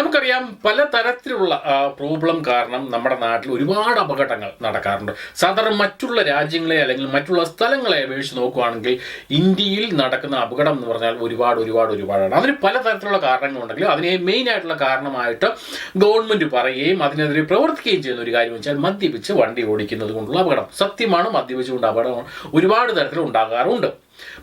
നമുക്കറിയാം പല തരത്തിലുള്ള പ്രോബ്ലം കാരണം നമ്മുടെ നാട്ടിൽ ഒരുപാട് അപകടങ്ങൾ നടക്കാറുണ്ട്. സാധാരണ മറ്റുള്ള രാജ്യങ്ങളെ അല്ലെങ്കിൽ മറ്റുള്ള സ്ഥലങ്ങളെ അപേക്ഷിച്ച് നോക്കുകയാണെങ്കിൽ ഇന്ത്യയിൽ നടക്കുന്ന അപകടം എന്ന് പറഞ്ഞാൽ ഒരുപാട് ഒരുപാട് ഒരുപാടാണ്. അതിന് പല തരത്തിലുള്ള കാരണങ്ങളുണ്ടെങ്കിലും അതിനെ മെയിൻ ആയിട്ടുള്ള കാരണമായിട്ട് ഗവൺമെന്റ് പറയുകയും അതിനെതിരെ പ്രവർത്തിക്കുകയും ചെയ്യുന്ന ഒരു കാര്യം വെച്ചാൽ മദ്യപിച്ച് വണ്ടി ഓടിക്കുന്നത് കൊണ്ടുള്ള അപകടം. സത്യമാണ് മദ്യപിച്ചുകൊണ്ട് അപകടം ഒരുപാട് തരത്തിൽ ഉണ്ടാകാറുണ്ട്.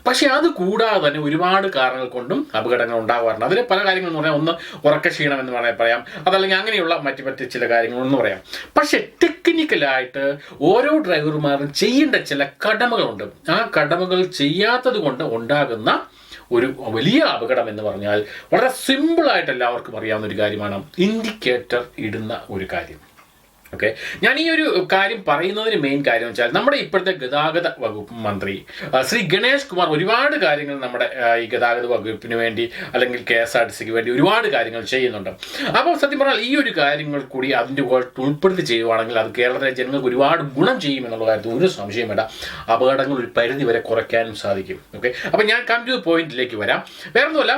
പക്ഷെ അത് കൂടാതെ തന്നെ ഒരുപാട് കാരണങ്ങൾ കൊണ്ടും അപകടങ്ങൾ ഉണ്ടാകാറുണ്ട് അതിൽ പല കാര്യങ്ങൾ എന്ന് പറയാം ഒന്ന് ഉറക്കക്ഷീണം എന്ന് പറയാൻ പറയാം. അതല്ലെങ്കിൽ അങ്ങനെയുള്ള മറ്റു മറ്റ് ചില കാര്യങ്ങൾ എന്ന് പറയാം. പക്ഷേ ടെക്നിക്കലായിട്ട് ഓരോ ഡ്രൈവർമാരും ചെയ്യേണ്ട ചില കടമകളുണ്ട്. ആ കടമകൾ ചെയ്യാത്തത് കൊണ്ട് ഉണ്ടാകുന്ന ഒരു വലിയ അപകടം എന്ന് പറഞ്ഞാൽ വളരെ സിമ്പിളായിട്ട് എല്ലാവർക്കും അറിയാവുന്ന ഒരു കാര്യമാണ്. ഇൻഡിക്കേറ്റർ ഇടുന്ന ഒരു കാര്യം. ഓക്കെ? ഞാൻ ഈ ഒരു കാര്യം പറയുന്നതിന് മെയിൻ കാര്യം വെച്ചാൽ നമ്മുടെ ഇപ്പോഴത്തെ ഗതാഗത വകുപ്പ് മന്ത്രി ശ്രീ ഗണേഷ് കുമാർ ഒരുപാട് കാര്യങ്ങൾ നമ്മുടെ ഈ ഗതാഗത വകുപ്പിന് വേണ്ടി അല്ലെങ്കിൽ കെ എസ് ആർ ടി സിക്ക് വേണ്ടി ഒരുപാട് കാര്യങ്ങൾ ചെയ്യുന്നുണ്ട്. അപ്പോൾ സത്യം പറഞ്ഞാൽ ഈ ഒരു കാര്യങ്ങൾ കൂടി അതിന്റെ ഉൾപ്പെടുത്തി ചെയ്യുവാണെങ്കിൽ അത് കേരളത്തിലെ ജനങ്ങൾക്ക് ഒരുപാട് ഗുണം ചെയ്യും എന്നുള്ള കാര്യത്തിൽ ഒരു സംശയം വേണ്ട. അപകടങ്ങൾ ഒരു പരിധി വരെ കുറയ്ക്കാനും സാധിക്കും. ഓക്കെ? അപ്പോൾ ഞാൻ കം ടു പോയിന്റിലേക്ക് വരാം. വേറെ ഒന്നുമല്ല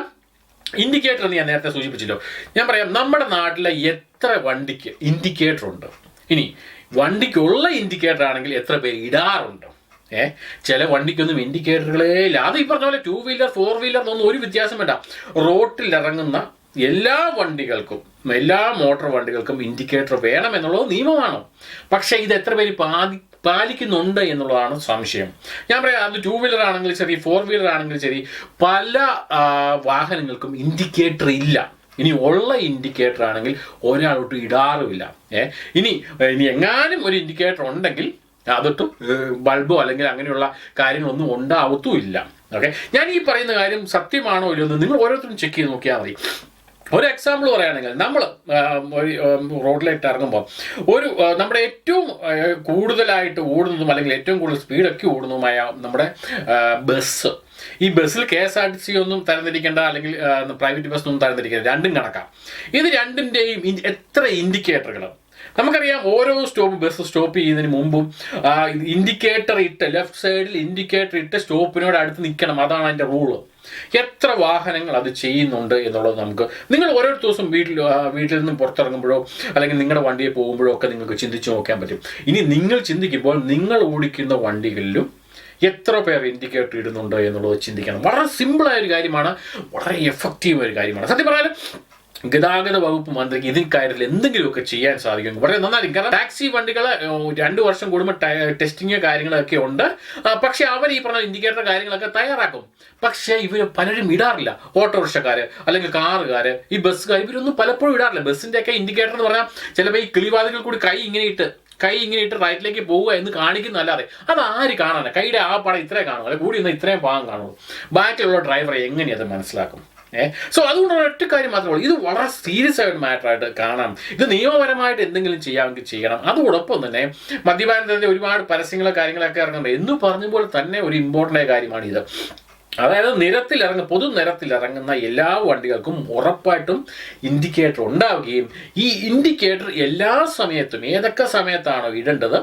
ഇൻഡിക്കേറ്റർ എന്ന് ഞാൻ നേരത്തെ സൂചിപ്പിച്ചല്ലോ. ഞാൻ പറയാം നമ്മുടെ നാട്ടിലെ എത്ര വണ്ടിക്ക് ഇൻഡിക്കേറ്റർ ഉണ്ട്? ഇനി വണ്ടിക്കുള്ള ഇൻഡിക്കേറ്റർ ആണെങ്കിൽ എത്ര പേര് ഇടാറുണ്ട്? ഏ ചില വണ്ടിക്കൊന്നും ഇൻഡിക്കേറ്ററുകളേ ഇല്ല. അത് ഈ പറഞ്ഞ പോലെ ടൂ വീലർ ഫോർ വീലർ എന്നൊന്നും ഒരു വ്യത്യാസം വേണ്ട. റോട്ടിൽ ഇറങ്ങുന്ന എല്ലാ വണ്ടികൾക്കും എല്ലാ മോട്ടോർ വണ്ടികൾക്കും ഇൻഡിക്കേറ്റർ വേണമെന്നുള്ളത് നിയമമാണ്. പക്ഷേ ഇത് എത്ര പേര് പാതി പാലിക്കുന്നുണ്ട് എന്നുള്ളതാണ് സംശയം. ഞാൻ പറയാം അത് ടൂ വീലർ ആണെങ്കിലും ശരി ഫോർ വീലർ ആണെങ്കിലും ശരി പല വാഹനങ്ങൾക്കും ഇൻഡിക്കേറ്റർ ഇല്ല. ഇനി ഉള്ള ഇൻഡിക്കേറ്റർ ആണെങ്കിൽ ഒരാളോട്ട് ഇടാറുമില്ല. ഏ ഇനി ഇനി എങ്ങാനും ഒരു ഇൻഡിക്കേറ്റർ ഉണ്ടെങ്കിൽ അതൊട്ടും ബൾബോ അല്ലെങ്കിൽ അങ്ങനെയുള്ള കാര്യങ്ങളൊന്നും ഉണ്ടാവത്തുമില്ല. ഓക്കെ? ഞാൻ ഈ പറയുന്ന കാര്യം സത്യമാണോ ഇല്ലയോ എന്ന് നിങ്ങൾ ഓരോരുത്തരും ചെക്ക് ചെയ്ത് നോക്കിയാൽ മതി. ഒരു എക്സാമ്പിൾ പറയുകയാണെങ്കിൽ നമ്മൾ റോഡിലേക്ക് ഇറങ്ങുമ്പോൾ ഒരു നമ്മുടെ ഏറ്റവും കൂടുതലായിട്ട് ഓടുന്നതും അല്ലെങ്കിൽ ഏറ്റവും കൂടുതൽ സ്പീഡൊക്കെ ഓടുന്നതുമായ നമ്മുടെ ബസ് ഈ ബസ്സിൽ K S R T C ഒന്നും തരംതിരിക്കേണ്ട അല്ലെങ്കിൽ പ്രൈവറ്റ് ബസ് ഒന്നും തരംതിരിക്കേണ്ട രണ്ടും കണക്കാം. ഇത് രണ്ടിന്റെയും എത്ര ഇൻഡിക്കേറ്ററുകൾ നമുക്കറിയാം ഓരോ സ്റ്റോപ്പ് ബസ് സ്റ്റോപ്പ് ചെയ്യുന്നതിന് മുമ്പും ഇൻഡിക്കേറ്റർ ഇട്ട് ലെഫ്റ്റ് സൈഡിൽ ഇൻഡിക്കേറ്റർ ഇട്ട് സ്റ്റോപ്പിനോട് അടുത്ത് നിൽക്കണം. അതാണ് അതിന്റെ റൂൾ. എത്ര വാഹനങ്ങൾ അത് ചെയ്യുന്നുണ്ട് എന്നുള്ളത് നമുക്ക് നിങ്ങൾ ഓരോ ദിവസം വീട്ടിൽ വീട്ടിൽ നിന്നും പുറത്തിറങ്ങുമ്പോഴോ അല്ലെങ്കിൽ നിങ്ങളുടെ വണ്ടിയിൽ പോകുമ്പോഴോ ഒക്കെ നിങ്ങൾക്ക് ചിന്തിച്ച് നോക്കാൻ പറ്റും. ഇനി നിങ്ങൾ ചിന്തിക്കുമ്പോൾ നിങ്ങൾ ഓടിക്കുന്ന വണ്ടികളിലും എത്ര പേർ ഇൻഡിക്കേറ്റർ ഇടുന്നുണ്ട് എന്നുള്ളത് ചിന്തിക്കണം. വളരെ സിമ്പിളായ ഒരു കാര്യമാണ് വളരെ എഫക്റ്റീവ് ഒരു കാര്യമാണ്. സത്യം പറഞ്ഞാൽ ഗതാഗത വകുപ്പ് മന്ത്രിക്ക് ഇതിൻ കാര്യത്തിൽ എന്തെങ്കിലുമൊക്കെ ചെയ്യാൻ സാധിക്കും വളരെ നന്നായിരിക്കും കാരണം ടാക്സി വണ്ടികൾ രണ്ട് വർഷം കൂടുമ്പോൾ ടെസ്റ്റിങ് കാര്യങ്ങളൊക്കെ ഉണ്ട്. പക്ഷെ അവർ ഈ പറഞ്ഞ ഇൻഡിക്കേറ്റർ കാര്യങ്ങളൊക്കെ തയ്യാറാക്കും. പക്ഷെ ഇവർ പലരും ഇടാറില്ല. ഓട്ടോറിക്ഷക്കാർ അല്ലെങ്കിൽ കാറുകാർ ഈ ബസ്സുകാർ ഇവരൊന്നും പലപ്പോഴും ഇടാറില്ല. ബസ്സിന്റെ ഒക്കെ ഇൻഡിക്കേറ്റർ എന്ന് പറഞ്ഞാൽ ചിലപ്പോൾ ഈ കിളിവാതിൽ കൂടി കൈ ഇങ്ങനെ ഇട്ട് കൈ ഇങ്ങനെ ഇട്ട് റൈറ്റിലേക്ക് പോവുക എന്ന് കാണിക്കുന്നതല്ലാതെ അത് ആര് കാണാനാണ് കൈയുടെ ആ പടം ഇത്രയും കാണും അല്ലെങ്കിൽ കൂടി ഇന്ന് ഇത്രയും പാകം കാണുള്ളൂ. ബാക്കിയുള്ള ഡ്രൈവറെ എങ്ങനെ അത് മനസ്സിലാക്കും? ഏ? സോ അതുകൊണ്ട് ഒറ്റ കാര്യം മാത്രമേ ഇത് വളരെ സീരിയസ് ആയിട്ട് മാറ്ററായിട്ട് കാണാം. ഇത് നിയമപരമായിട്ട് എന്തെങ്കിലും ചെയ്യാമെങ്കിൽ ചെയ്യണം. അതോടൊപ്പം തന്നെ മദ്യപാനത്തിന്റെ ഒരുപാട് പരസ്യങ്ങളോ കാര്യങ്ങളൊക്കെ ഇറങ്ങുന്നുണ്ട്. എന്ന് പറഞ്ഞപ്പോൾ തന്നെ ഒരു ഇമ്പോർട്ടന്റ് ആയ കാര്യമാണ് ഇത്. അതായത് നിരത്തിൽ ഇറങ്ങുന്ന പൊതു നിരത്തിൽ ഇറങ്ങുന്ന എല്ലാ വണ്ടികൾക്കും ഉറപ്പായിട്ടും ഇൻഡിക്കേറ്റർ ഉണ്ടാവുകയും ഈ ഇൻഡിക്കേറ്റർ എല്ലാ സമയത്തും ഏതൊക്കെ സമയത്താണോ ഇടേണ്ടത്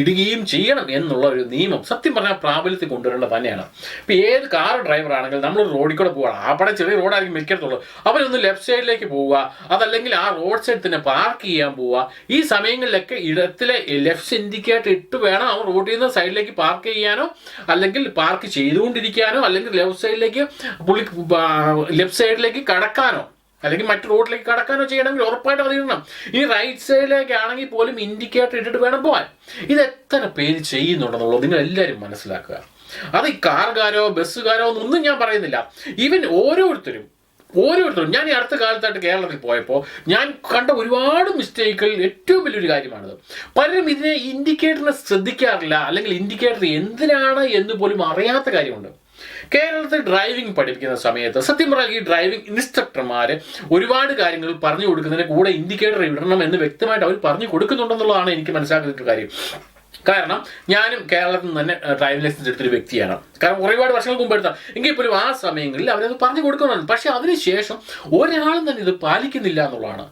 ഇടുകയും ചെയ്യണം എന്നുള്ള ഒരു നിയമം സത്യം പറഞ്ഞാൽ പ്രാബല്യത്തിൽ കൊണ്ടുവരേണ്ടത് തന്നെയാണ്. ഇപ്പം ഏത് കാർ ഡ്രൈവർ ആണെങ്കിൽ നമ്മൾ റോഡിൽ കൂടെ പോവുകയാണ് അവിടെ ചെറിയ റോഡായിരിക്കും മിക്കത്തുള്ളൂ അവരൊന്ന് ലെഫ്റ്റ് സൈഡിലേക്ക് പോവുക അതല്ലെങ്കിൽ ആ റോഡ് സൈഡ് തന്നെ പാർക്ക് ചെയ്യാൻ പോവുക. ഈ സമയങ്ങളിലൊക്കെ ഇടത്തിലെ ലെഫ്റ്റ് ഇൻഡിക്കേറ്റർ ഇട്ട് വേണം അവർ റോഡിൽ നിന്ന് സൈഡിലേക്ക് പാർക്ക് ചെയ്യാനോ അല്ലെങ്കിൽ പാർക്ക് ചെയ്തുകൊണ്ടിരിക്കാനോ അല്ലെങ്കിൽ ലെഫ്റ്റ് സൈഡിലേക്ക് പുള്ളി ലെഫ്റ്റ് സൈഡിലേക്ക് കടക്കാനോ അല്ലെങ്കിൽ മറ്റു റോഡിലേക്ക് കടക്കാനോ ചെയ്യണമെങ്കിൽ ഉറപ്പായിട്ട് അത് ഈ റൈറ്റ് സൈഡിലേക്കാണെങ്കിൽ പോലും ഇൻഡിക്കേറ്റർ ഇട്ടിട്ട് വേണം പോകാൻ ഇത് എത്ര പേര് ചെയ്യുന്നുണ്ടെന്നുള്ളത് നിങ്ങൾ എല്ലാവരും മനസ്സിലാക്കുക. അത് ഈ കാർകാരോ ബസ്സുകാരോ ഒന്നും ഞാൻ പറയുന്നില്ല. ഈവൻ ഓരോരുത്തരും ഓരോരുത്തരും ഞാൻ ഈ അടുത്ത കാലത്തായിട്ട് കേരളത്തിൽ പോയപ്പോൾ ഞാൻ കണ്ട ഒരുപാട് മിസ്റ്റേക്കുകൾ ഏറ്റവും വലിയൊരു കാര്യമാണിത്. പലരും ഇതിനെ ഇൻഡിക്കേറ്ററിനെ ശ്രദ്ധിക്കാറില്ല അല്ലെങ്കിൽ ഇൻഡിക്കേറ്റർ എന്തിനാണ് എന്ന് പോലും അറിയാത്ത കാര്യമുണ്ട്. കേരളത്തിൽ ഡ്രൈവിംഗ് പഠിപ്പിക്കുന്ന സമയത്ത് സത്യം പറഞ്ഞാൽ ഈ ഡ്രൈവിംഗ് ഇൻസ്ട്രക്ടർമാർ ഒരുപാട് കാര്യങ്ങൾ പറഞ്ഞു കൊടുക്കുന്നതിന് കൂടെ ഇൻഡിക്കേറ്റർ ഇടണം എന്ന് വ്യക്തമായിട്ട് അവർ പറഞ്ഞു കൊടുക്കുന്നുണ്ടെന്നുള്ളതാണ് എനിക്ക് മനസ്സിലാക്കുന്ന കാര്യം. കാരണം ഞാനും കേരളത്തിൽ നിന്ന് തന്നെ ഡ്രൈവിംഗ് ലൈസൻസ് എടുത്തൊരു വ്യക്തിയാണ്. കാരണം ഒരുപാട് വർഷങ്ങൾക്ക് മുമ്പ് എടുത്താൽ എങ്കിൽ പോലും ആ സമയങ്ങളിൽ അവരത് പറഞ്ഞു കൊടുക്കുന്നുണ്ട് പക്ഷെ അതിനുശേഷം ഒരാളും തന്നെ ഇത് പാലിക്കുന്നില്ല എന്നുള്ളതാണ്.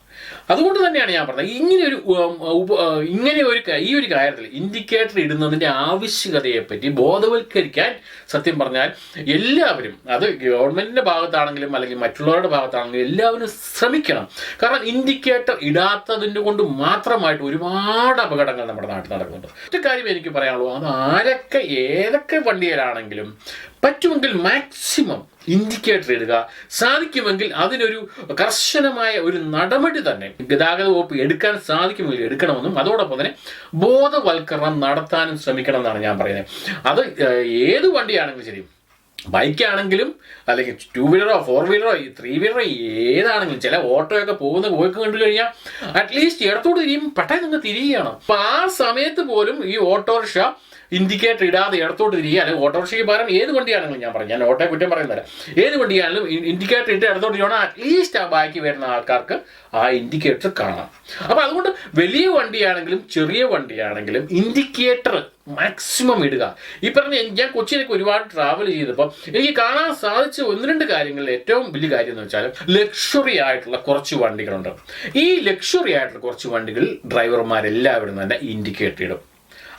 അതുകൊണ്ട് തന്നെയാണ് ഞാൻ പറഞ്ഞത്. ഇങ്ങനെ ഒരു ഇങ്ങനെ ഒരു ഈ ഒരു കാര്യത്തിൽ ഇൻഡിക്കേറ്റർ ഇടുന്നതിന്റെ ആവശ്യകതയെപ്പറ്റി ബോധവൽക്കരിക്കാൻ സത്യം പറഞ്ഞാൽ എല്ലാവരും അത് ഗവൺമെന്റിന്റെ ഭാഗത്താണെങ്കിലും അല്ലെങ്കിൽ മറ്റുള്ളവരുടെ ഭാഗത്താണെങ്കിലും എല്ലാവരും ശ്രമിക്കണം. കാരണം ഇൻഡിക്കേറ്റർ ഇടാത്തതിന്റെ കൊണ്ട് മാത്രമായിട്ട് ഒരുപാട് അപകടങ്ങൾ നമ്മുടെ നാട്ടിൽ നടക്കുന്നുണ്ട്. ഒറ്റ കാര്യം എനിക്ക് പറയാനുള്ളൂ. അത് ആരൊക്കെ ഏതൊക്കെ വണ്ടിയിലാണെങ്കിലും പറ്റുമെങ്കിൽ മാക്സിമം ഇൻഡിക്കേറ്റർ ഇടുക. സാധിക്കുമെങ്കിൽ അതിനൊരു കർശനമായ ഒരു നടപടി തന്നെ ഗതാഗത വകുപ്പ് എടുക്കാൻ സാധിക്കുമെങ്കിൽ എടുക്കണമെന്നും അതോടൊപ്പം തന്നെ ബോധവൽക്കരണം നടത്താനും ശ്രമിക്കണം എന്നാണ് ഞാൻ പറയുന്നത്. അത് ഏത് വണ്ടിയാണെങ്കിലും ശരി ബൈക്കാണെങ്കിലും അല്ലെങ്കിൽ ടു വീലറോ ഫോർ വീലറോ ത്രീ വീലറോ ഏതാണെങ്കിലും ചില ഓട്ടോയൊക്കെ പോകുന്ന പോയി കണ്ടു കഴിഞ്ഞാൽ അറ്റ്ലീസ്റ്റ് ഇടത്തോട്ട് തിരിയും പെട്ടെന്ന് നിങ്ങൾ തിരിയുകയാണ്. അപ്പം ആ സമയത്ത് പോലും ഈ ഓട്ടോറിക്ഷ ഇൻഡിക്കേറ്റർ ഇടാതെ ഇടത്തോട്ട് തിരിയുക അല്ലെങ്കിൽ ഓട്ടോറിക്ഷയ്ക്ക് പകരം ഏത് വണ്ടിയാണെങ്കിലും ഞാൻ പറഞ്ഞു ഞാൻ ഓട്ടോയെ കുറ്റം പറയുന്നില്ല. ഏത് വണ്ടിയാണെങ്കിലും ഇൻഡിക്കേറ്റർ ഇട്ട് ഇടത്തോട്ട് തിരിയണം അറ്റ്ലീസ്റ്റ് ആ ബാക്കി വരുന്ന ആൾക്കാർക്ക് ആ ഇൻഡിക്കേറ്റർ കാണാം. അപ്പം അതുകൊണ്ട് വലിയ വണ്ടിയാണെങ്കിലും ചെറിയ വണ്ടിയാണെങ്കിലും ഇൻഡിക്കേറ്റർ മാക്സിമം ഇടുക. ഈ പറഞ്ഞ ഞാൻ കൊച്ചിയിലേക്ക് ഒരുപാട് ട്രാവൽ ചെയ്തപ്പോൾ എനിക്ക് കാണാൻ സാധിച്ച ഒന്ന് രണ്ട് കാര്യങ്ങളിൽ ഏറ്റവും വലിയ കാര്യം എന്ന് വെച്ചാൽ ലക്ഷറി ആയിട്ടുള്ള കുറച്ച് വണ്ടികളുണ്ട്. ഈ ലക്ഷറി ആയിട്ടുള്ള കുറച്ച് വണ്ടികളിൽ ഡ്രൈവർമാരെല്ലാവരും തന്നെ ഇൻഡിക്കേറ്റർ ഇടും.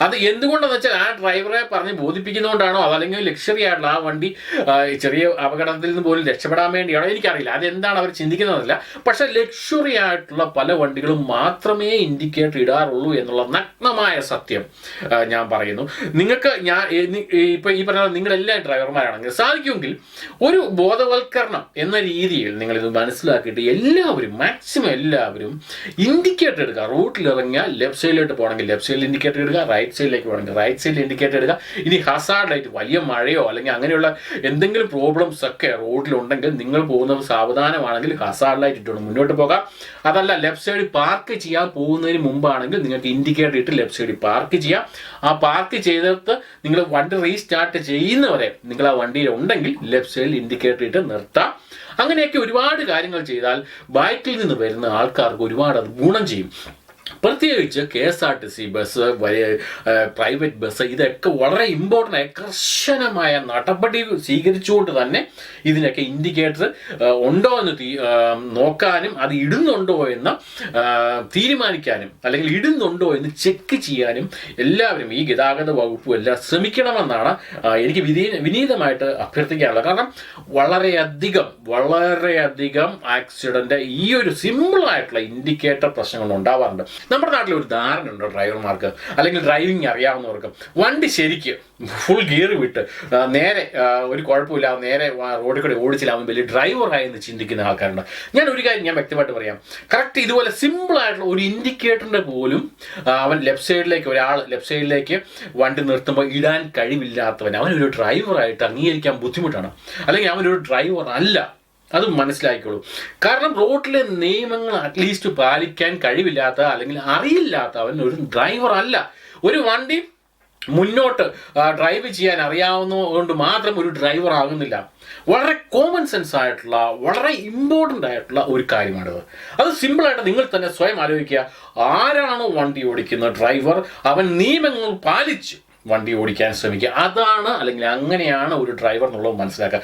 അത് എന്തുകൊണ്ടെന്ന് വെച്ചാൽ ആ ഡ്രൈവറെ പറഞ്ഞ് ബോധിപ്പിക്കുന്നതുകൊണ്ടാണോ അതല്ലെങ്കിൽ ലക്ഷറി ആയിട്ടുള്ള ആ വണ്ടി ചെറിയ അപകടത്തിൽ നിന്ന് പോലും രക്ഷപ്പെടാൻ വേണ്ടിയാണോ എനിക്കറിയില്ല. അതെന്താണ് അവർ ചിന്തിക്കുന്നതല്ല പക്ഷെ ലക്ഷറി ആയിട്ടുള്ള പല വണ്ടികളും മാത്രമേ ഇൻഡിക്കേറ്റർ ഇടാറുള്ളൂ എന്നുള്ള നഗ്നമായ സത്യം ഞാൻ പറയുന്നു. നിങ്ങൾക്ക് ഞാൻ ഇപ്പം ഈ പറഞ്ഞ നിങ്ങളെല്ലാ ഡ്രൈവർമാരാണെങ്കിൽ സാധിക്കുമെങ്കിൽ ഒരു ബോധവൽക്കരണം എന്ന രീതിയിൽ നിങ്ങളിത് മനസ്സിലാക്കിയിട്ട് എല്ലാവരും മാക്സിമം എല്ലാവരും ഇൻഡിക്കേറ്റർ എടുക്കുക. റൂട്ടിൽ ഇറങ്ങിയാൽ ലെഫ്റ്റ് സൈഡിലോട്ട് പോകണമെങ്കിൽ ലെഫ്റ്റ് സൈഡിൽ ഇൻഡിക്കേറ്റർ ഇടുക റൈറ്റ് സൈഡിലേക്ക് പോകണമെങ്കിൽ റൈറ്റ് സൈഡിൽ ഇൻഡിക്കേറ്റർ എടുക്കുക ഇനി ഹസാർഡായിട്ട് വലിയ മഴയോ അല്ലെങ്കിൽ അങ്ങനെയുള്ള എന്തെങ്കിലും പ്രോബ്ലംസ് ഒക്കെ റോഡിലുണ്ടെങ്കിൽ നിങ്ങൾ പോകുന്നത് സാവധാനമാണെങ്കിൽ ഹസാർഡായിട്ട് ഇട്ടോണം മുന്നോട്ട് പോകാം. അതല്ല ലെഫ്റ്റ് സൈഡിൽ പാർക്ക് ചെയ്യാൻ പോകുന്നതിന് മുമ്പാണെങ്കിൽ നിങ്ങൾക്ക് ഇൻഡിക്കേറ്റർ ഇട്ട് ലെഫ്റ്റ് സൈഡിൽ പാർക്ക് ചെയ്യാം. ആ പാർക്ക് ചെയ്തിട്ട് നിങ്ങൾ വണ്ടി റീസ്റ്റാർട്ട് ചെയ്യുന്നവരെ നിങ്ങൾ ആ വണ്ടിയിൽ ഉണ്ടെങ്കിൽ ലെഫ്റ്റ് സൈഡിൽ ഇൻഡിക്കേറ്റർ ഇട്ട് നിർത്താം. അങ്ങനെയൊക്കെ ഒരുപാട് കാര്യങ്ങൾ ചെയ്താൽ ബൈക്കിൽ നിന്ന് വരുന്ന ആൾക്കാർക്ക് ഒരുപാട് അത് ഗുണം ചെയ്യും. പ്രത്യേകിച്ച് K S R T C bus private bus ഇതൊക്കെ വളരെ ഇമ്പോർട്ടന്റ് ആയ കർശനമായ നടപടി സ്വീകരിച്ചുകൊണ്ട് തന്നെ ഇതിനൊക്കെ ഇൻഡിക്കേറ്റർ ഉണ്ടോ എന്ന് നോക്കാനും അത് ഇടുന്നുണ്ടോ എന്ന് തീരുമാനിക്കാനും അല്ലെങ്കിൽ ഇടുന്നുണ്ടോ എന്ന് ചെക്ക് ചെയ്യാനും എല്ലാവരും ഈ ഗതാഗത വകുപ്പും എല്ലാം ശ്രമിക്കണമെന്നാണ് എനിക്ക് വിധീ വിനീതമായിട്ട് അഭ്യർത്ഥിക്കാനുള്ളത്. കാരണം വളരെയധികം വളരെയധികം ആക്സിഡന്റ് ഈ ഒരു സിമ്പിളായിട്ടുള്ള ഇൻഡിക്കേറ്റർ പ്രശ്നങ്ങൾ ഉണ്ടാവാറുണ്ട്. നമ്മുടെ നാട്ടിൽ ഒരു ധാരണ ഡ്രൈവർമാർക്ക് അല്ലെങ്കിൽ ഡ്രൈവിംഗ് അറിയാവുന്നവർക്ക്. വണ്ടി ശരിക്ക് ഫുൾ ഗിയർ വിട്ട് നേരെ ഒരു കുഴപ്പമില്ലാതെ നേരെ റോഡിൽ കൂടെ ഓടിച്ചില്ലാവുന്ന വലിയ ഡ്രൈവറായി എന്ന് ചിന്തിക്കുന്ന ആൾക്കാരുണ്ട്. ഞാൻ ഒരു കാര്യം ഞാൻ വ്യക്തമായിട്ട് പറയാം. കറക്റ്റ് ഇതുപോലെ സിമ്പിളായിട്ടുള്ള ഒരു ഇൻഡിക്കേറ്ററിന്റെ പോലും അവൻ ലെഫ്റ്റ് സൈഡിലേക്ക് ഒരാൾ ലെഫ്റ്റ് സൈഡിലേക്ക് വണ്ടി നിർത്തുമ്പോൾ ഇടാൻ കഴിവില്ലാത്തവൻ അവനൊരു ഡ്രൈവറായിട്ട് അംഗീകരിക്കാൻ ബുദ്ധിമുട്ടാണ്. അല്ലെങ്കിൽ അവനൊരു ഡ്രൈവർ അല്ല. അത് മനസ്സിലാക്കിക്കോളൂ കാരണം റോഡിലെ നിയമങ്ങൾ അറ്റ്ലീസ്റ്റ് പാലിക്കാൻ കഴിവില്ലാത്ത അല്ലെങ്കിൽ അറിയില്ലാത്ത അവൻ ഒരു ഡ്രൈവർ അല്ല. ഒരു വണ്ടി മുന്നോട്ട് ഡ്രൈവ് ചെയ്യാൻ അറിയാവുന്നതുകൊണ്ട് മാത്രം ഒരു ഡ്രൈവർ ആകുന്നില്ല. വളരെ കോമൺ സെൻസ് ആയിട്ടുള്ള വളരെ ഇമ്പോർട്ടന്റ് ആയിട്ടുള്ള ഒരു കാര്യമാണിത്. അത് സിമ്പിളായിട്ട് നിങ്ങൾ തന്നെ സ്വയം ആലോചിക്കുക. ആരാണോ വണ്ടി ഓടിക്കുന്ന ഡ്രൈവർ അവൻ നിയമങ്ങൾ പാലിച്ച് വണ്ടി ഓടിക്കാൻ ശ്രമിക്കുക. അതാണ് അല്ലെങ്കിൽ അങ്ങനെയാണ് ഒരു ഡ്രൈവർ എന്നുള്ളത് മനസ്സിലാക്കുക.